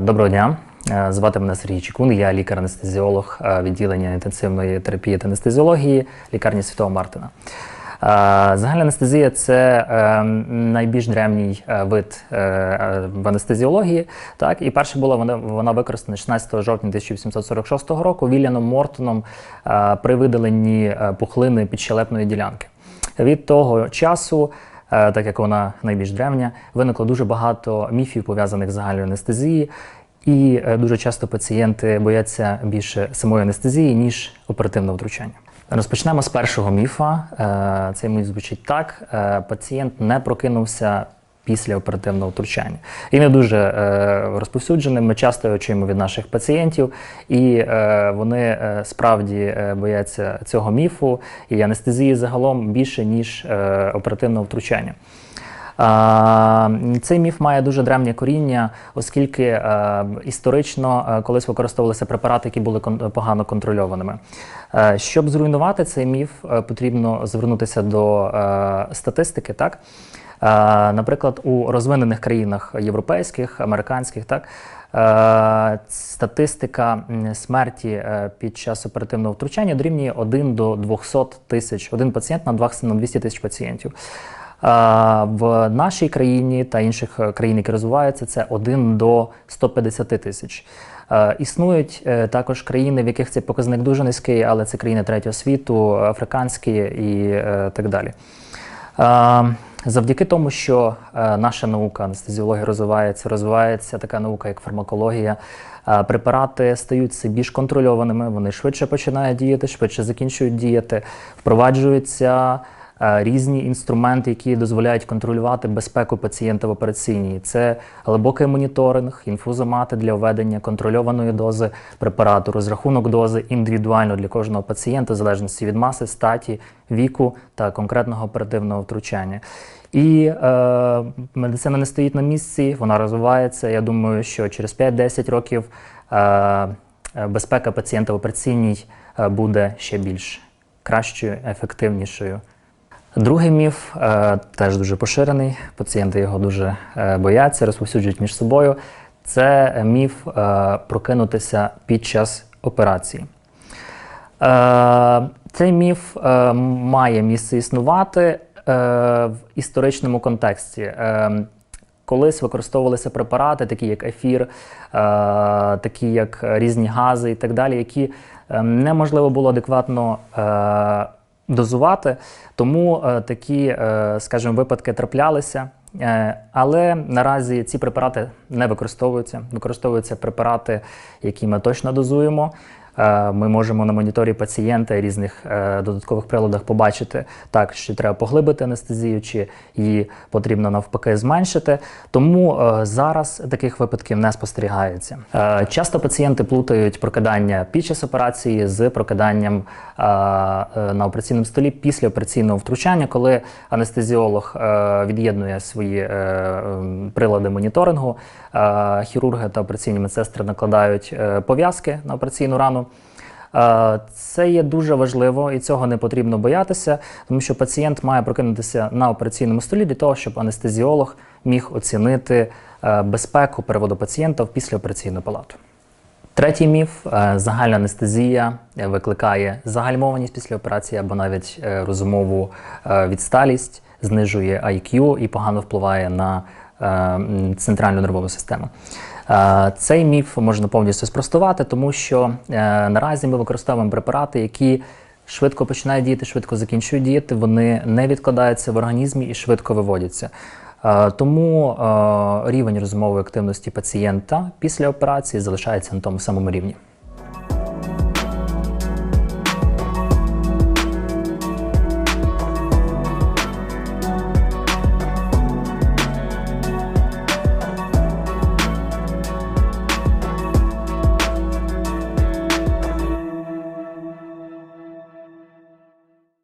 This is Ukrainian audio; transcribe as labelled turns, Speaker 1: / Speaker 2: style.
Speaker 1: Доброго дня. Е, Звати мене Сергій Чекун, я лікар-анестезіолог е, відділення інтенсивної терапії та анестезіології лікарні Святого Мартина. Е, Загальна анестезія це найбільш древній вид в анестезіології. Так, і перша була вона, використана 16 жовтня 1846 року Вільяном Мортоном при видаленні пухлини підщелепної ділянки. Від того часу так як вона найбільш древня, виникло дуже багато міфів пов'язаних з загальною анестезією, і е, дуже часто пацієнти бояться більше самої анестезії, ніж оперативного втручання. Розпочнемо з першого міфа. Е, Цей міф звучить так: Е, пацієнт не прокинувся. Після оперативного втручання і не дуже е, розповсюдженим. Ми часто його чуємо від наших пацієнтів, і е, вони е, справді е, бояться цього міфу і анестезії загалом більше ніж е, оперативного втручання. Цей міф має дуже древнє коріння, оскільки е, історично е, колись використовувалися препарати, які були погано контрольованими. Е, Щоб зруйнувати цей міф, потрібно звернутися до статистики. Так? Наприклад, у розвинених країнах європейських, американських, так статистика смерті під час оперативного втручання дорівнює 1 до 200 тисяч, один пацієнт на 200 на 200 тисяч пацієнтів. В нашій країні та інших е, країн, які розвиваються, це 1 до 150 тисяч. Е, Існують е, також країни, в яких цей показник дуже низький, але це країни третього світу, африканські і так далі. Завдяки тому, що наша наука анестезіологія розвивається, розвивається така наука, як фармакологія. Препарати стають все більш контрольованими, вони швидше починають діяти, швидше закінчують діяти, впроваджуються різні інструменти, які дозволяють контролювати безпеку пацієнта в операційній. Це глибокий моніторинг, інфузомати для введення контрольованої дози препарату, розрахунок дози індивідуально для кожного пацієнта, в залежності від маси, статі, віку та конкретного оперативного втручання. І е, медицина не стоїть на місці, вона розвивається. Я думаю, що через 5-10 років е, е, безпека пацієнта в операційній е, буде ще більш кращою, ефективнішою. Другий міф е, теж дуже поширений. Пацієнти його дуже е, бояться, розповсюджують між собою. Це міф е, прокинутися під час операції. Цей міф має місце існувати в історичному контексті. Колись використовувалися препарати, такі як ефір, такі як різні гази і так далі, які неможливо було адекватно дозувати. Тому е, такі, е, скажімо, випадки траплялися. Е, Але наразі ці препарати не використовуються. Використовуються препарати, які ми точно дозуємо. Е, Ми можемо на моніторі пацієнта і різних е, додаткових приладах побачити так, що треба поглибити анестезію, чи її потрібно навпаки зменшити. Тому е, зараз таких випадків не спостерігається. Часто пацієнти плутають прокидання під час операції з прокиданням на операційному столі після операційного втручання, коли анестезіолог від'єднує свої прилади моніторингу, хірурги та операційні медсестри накладають пов'язки на операційну рану. Е, Це є дуже важливо і цього не потрібно боятися, тому що пацієнт має прокинутися на операційному столі для того, щоб анестезіолог міг оцінити е, безпеку переводу пацієнта в післяопераційну палату. Третій міф е, загальна анестезія викликає загальмованість після операції або навіть розумову відсталість, знижує IQ і погано впливає на центральну нервову систему. Е, Цей міф можна повністю спростувати, тому що е, наразі ми використовуємо препарати, які швидко починають діяти, швидко закінчують діяти, вони не відкладаються в організмі і швидко виводяться. Е, Тому рівень розумової активності пацієнта після операції залишається на тому самому рівні.